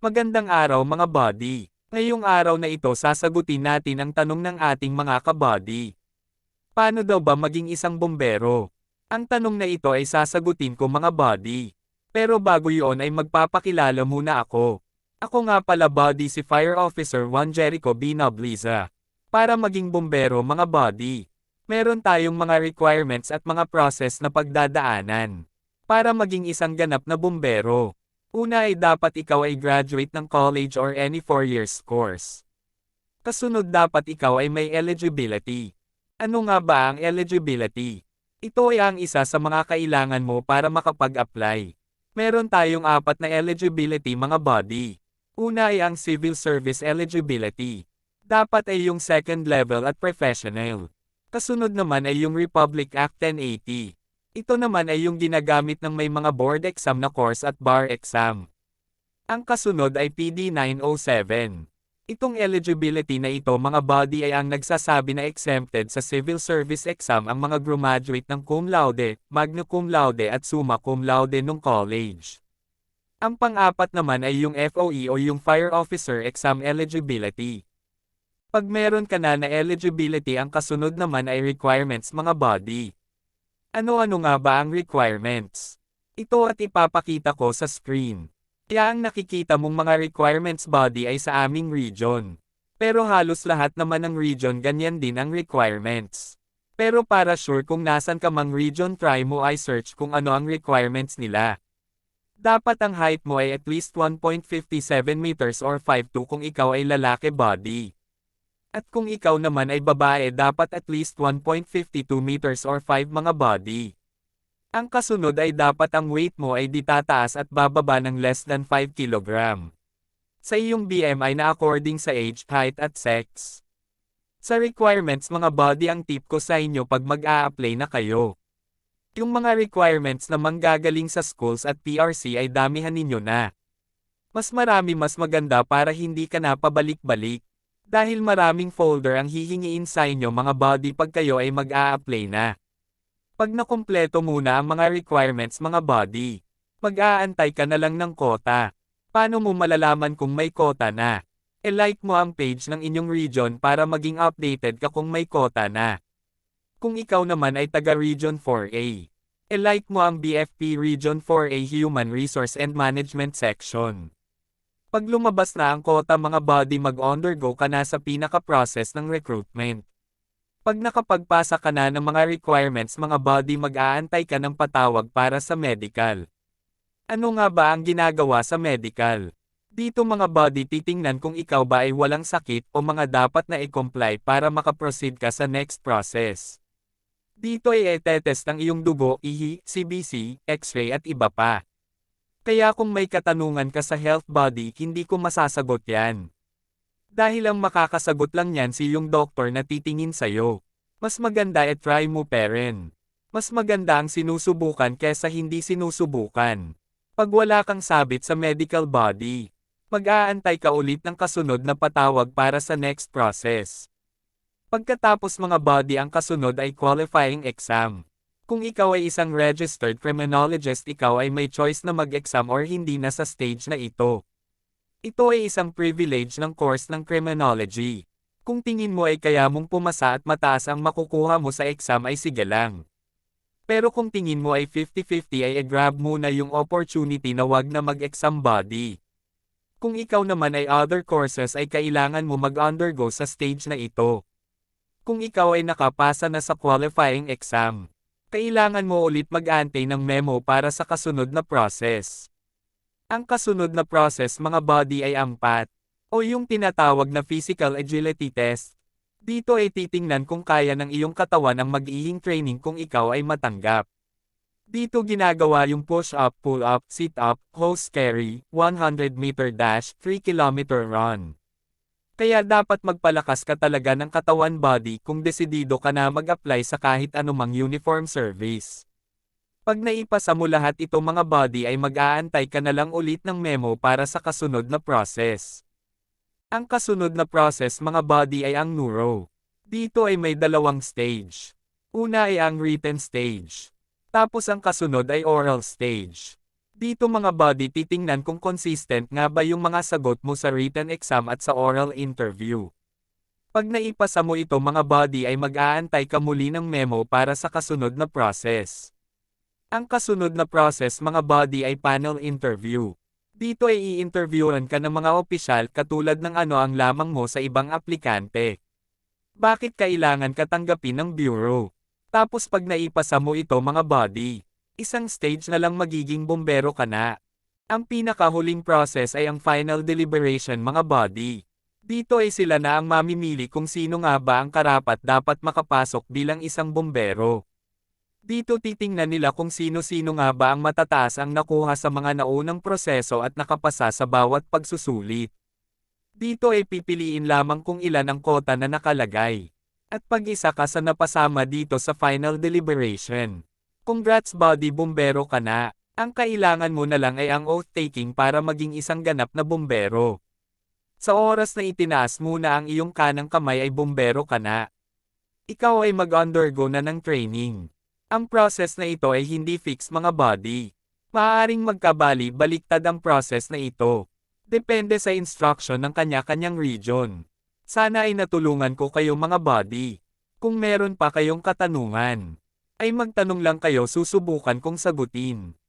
Magandang araw mga buddy. Ngayong araw na ito sasagutin natin ang tanong ng ating mga kabody. Paano daw ba maging isang bombero? Ang tanong na ito ay sasagutin ko mga buddy. Pero bago yon ay magpapakilala muna ako. Ako nga pala buddy si Fire Officer Juan Jericho B. Nobliza. Para maging bombero mga buddy, meron tayong mga requirements at mga process na pagdadaanan. Para maging isang ganap na bombero. Una ay dapat ikaw ay graduate ng college or any 4 years course. Kasunod dapat ikaw ay may eligibility. Ano nga ba ang eligibility? Ito ay ang isa sa mga kailangan mo para makapag-apply. Meron tayong apat na eligibility mga body. Una ay ang civil service eligibility. Dapat ay yung second level at professional. Kasunod naman ay yung Republic Act 1080. Ito naman ay yung ginagamit ng may mga board exam na course at bar exam. Ang kasunod ay PD 907. Itong eligibility na ito mga body ay ang nagsasabi na exempted sa civil service exam ang mga graduate ng cum laude, magna cum laude at summa cum laude ng college. Ang pang-apat naman ay yung FOE o yung Fire Officer Exam Eligibility. Pag meron ka na na eligibility ang kasunod naman ay requirements mga body. Ano-ano nga ba ang requirements? Ito at ipapakita ko sa screen. Kaya ang nakikita mong mga requirements body ay sa aming region. Pero halos lahat naman ng region ganyan din ang requirements. Pero para sure kung nasan ka mang region try mo ay search kung ano ang requirements nila. Dapat ang height mo ay at least 1.57 meters or 5'2 kung ikaw ay lalaki body. At kung ikaw naman ay babae dapat at least 1.52 meters or 5 mga body. Ang kasunod ay dapat ang weight mo ay di tataas at bababa ng less than 5 kg. Sa iyong BMI na according sa age, height at sex. Sa requirements mga body ang tip ko sa inyo pag mag-a-apply na kayo. Yung mga requirements na manggagaling sa schools at PRC ay damihan ninyo na. Mas marami mas maganda para hindi ka na pabalik-balik. Dahil maraming folder ang hihingiin sa inyo mga body pag kayo ay mag-a-apply na. Pag nakumpleto muna ang mga requirements mga body, mag-aantay ka na lang ng kota. Paano mo malalaman kung may kota na? E-like mo ang page ng inyong region para maging updated ka kung may kota na. Kung ikaw naman ay taga Region 4A, e-like mo ang BFP Region 4A Human Resource and Management section. Pag lumabas na ang kota mga body mag-undergo ka na sa pinaka-process ng recruitment. Pag nakapagpasa ka na ng mga requirements mga body mag-aantay ka ng patawag para sa medical. Ano nga ba ang ginagawa sa medical? Dito mga body titingnan kung ikaw ba ay walang sakit o mga dapat na i-comply para makaproceed ka sa next process. Dito ay etetest ang iyong dugo, ihi, CBC, x-ray at iba pa. Kaya kung may katanungan ka sa health body hindi ko masasagot yan. Dahil ang makakasagot lang yan si yung doktor na titingin sa'yo. Mas maganda e try mo peren. Mas maganda ang sinusubukan kesa hindi sinusubukan. Pag wala kang sabit sa medical body, mag-aantay ka ulit ng kasunod na patawag para sa next process. Pagkatapos mga body ang kasunod ay qualifying exam. Kung ikaw ay isang registered criminologist ikaw ay may choice na mag-exam or hindi na sa stage na ito. Ito ay isang privilege ng course ng criminology. Kung tingin mo ay kaya mong pumasa at mataas ang makukuha mo sa exam ay sige lang. Pero kung tingin mo ay 50-50 ay grab muna yung opportunity na wag na mag-exam body. Kung ikaw naman ay other courses ay kailangan mo mag-undergo sa stage na ito. Kung ikaw ay nakapasa na sa qualifying exam, kailangan mo ulit mag-antay ng memo para sa kasunod na process. Ang kasunod na process mga body ay ang PAT, o yung tinatawag na Physical Agility Test. Dito ay titingnan kung kaya ng iyong katawan ang mag-ihing training kung ikaw ay matanggap. Dito ginagawa yung push-up, pull-up, sit-up, hose carry, 100 meter dash, 3 kilometer run. Kaya dapat magpalakas ka talaga ng katawan body kung desidido ka na mag-apply sa kahit anumang uniform service. Pag naipasa mo lahat ito mga body ay mag-aantay ka na lang ulit ng memo para sa kasunod na process. Ang kasunod na process mga body ay ang neuro. Dito ay may dalawang stage. Una ay ang written stage. Tapos ang kasunod ay oral stage. Dito mga body titingnan kung consistent nga ba yung mga sagot mo sa written exam at sa oral interview. Pag naipasa mo ito mga body ay mag-aantay ka muli ng memo para sa kasunod na process. Ang kasunod na process mga body ay panel interview. Dito ay i-interviewan ka ng mga opisyal katulad ng ano ang lamang mo sa ibang aplikante. Bakit kailangan ka tanggapin ng bureau? Tapos pag naipasa mo ito mga body, isang stage na lang magiging bombero ka na. Ang pinakahuling process ay ang final deliberation mga body. Dito ay sila na ang mamimili kung sino nga ba ang karapat dapat makapasok bilang isang bombero. Dito titingnan nila kung sino-sino nga ba ang matataas ang nakuha sa mga naunang proseso at nakapasa sa bawat pagsusulit. Dito ay pipiliin lamang kung ilan ang kota na nakalagay. At pag-isa ka sa napasama dito sa final deliberation. Congrats body bumbero ka na. Ang kailangan mo na lang ay ang oath-taking para maging isang ganap na bumbero. Sa oras na itinaas muna ang iyong kanang kamay ay bumbero ka na. Ikaw ay mag-undergo na ng training. Ang process na ito ay hindi fix mga body. Maaaring magkabali baliktad ang process na ito. Depende sa instruction ng kanya-kanyang region. Sana ay natulungan ko kayo mga body. Kung meron pa kayong katanungan, ay magtanong lang kayo susubukan kong sagutin.